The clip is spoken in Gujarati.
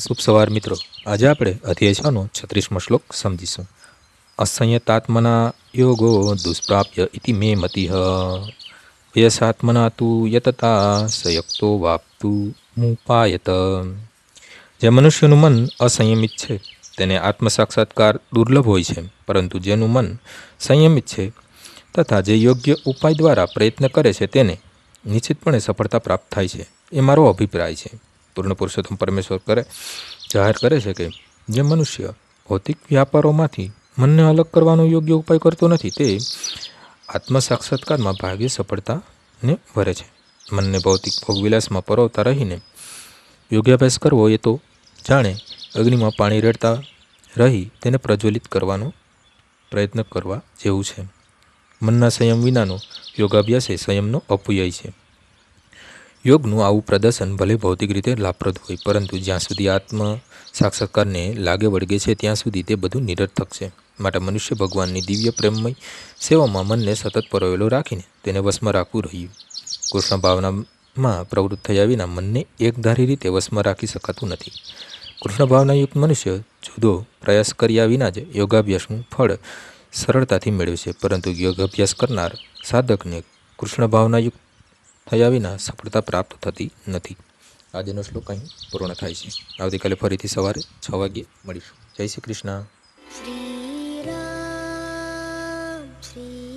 શુભ સવાર મિત્રો. આજે આપણે અધ્યાય છનો છત્રીસમો શ્લોક સમજીશું. અસંયતાત્મના યોગો દુષ્પ્રાપ્ય ઇતિ મે મતિ વયસાત્મના તુ યતતા સયક્તો વાપતુ મુપાયત. જે મનુષ્યનું મન અસંયમિત છે, તેને આત્મ સાક્ષાત્કાર દુર્લભ હોય છે, પરંતુ જેનું મન સંયમિત છે તથા જે યોગ્ય ઉપાય દ્વારા પ્રયત્ન કરે છે, તેને નિશ્ચિતપણે સફળતા પ્રાપ્ત થાય છે, એ મારો અભિપ્રાય છે. પૂર્ણ પુરુષોત્તમ પરમેશ્વર કરે, જાહેર કરે છે કે જે મનુષ્ય ભૌતિક વ્યાપારોમાંથી મનને અલગ કરવાનો યોગ્ય ઉપાય કરતો નથી, તે આત્મ સાક્ષાત્કારમાં ભાગ્ય સફળતાને ભરે છે. મનને ભૌતિક ભોગવિલાસમાં પરોવતા રહીને યોગાભ્યાસ કરવો એ તો જાણે અગ્નિમાં પાણી રેડતા રહી તેને પ્રજ્વલિત કરવાનો પ્રયત્ન કરવા જેવું છે. મનના સંયમ વિનાનો યોગાભ્યાસ એ સંયમનો અપવ્યય છે. યોગનું આવું પ્રદર્શન ભલે ભૌતિક રીતે લાભપ્રદ હોય, પરંતુ જ્યાં સુધી આત્મ સાક્ષાત્કારને લાગે વળગે છે, ત્યાં સુધી તે બધું નિરર્થક છે. માટે મનુષ્ય ભગવાનની દિવ્ય પ્રેમમય સેવામાં મનને સતત પરોવેલો રાખીને તેને વશમાં રાખવું રહ્યું. કૃષ્ણ ભાવનામાં પ્રવૃત્ત થયા વિના મનને એકધારી રીતે વશમાં રાખી શકાતું નથી. કૃષ્ણ ભાવનાયુક્ત મનુષ્ય જુદો પ્રયાસ કર્યા વિના જ યોગાભ્યાસનું ફળ સરળતાથી મેળવશે પરંતુ યોગાભ્યાસ કરનાર સાધકને કૃષ્ણ ભાવનાયુક્ત થયા વિના સફળતા પ્રાપ્ત થતી નથી. આજનો શ્લોક અહીં પૂર્ણ થાય છે. આવતીકાલે ફરીથી સવારે છ વાગ્યે મળીશું. જય શ્રી કૃષ્ણ. શ્રી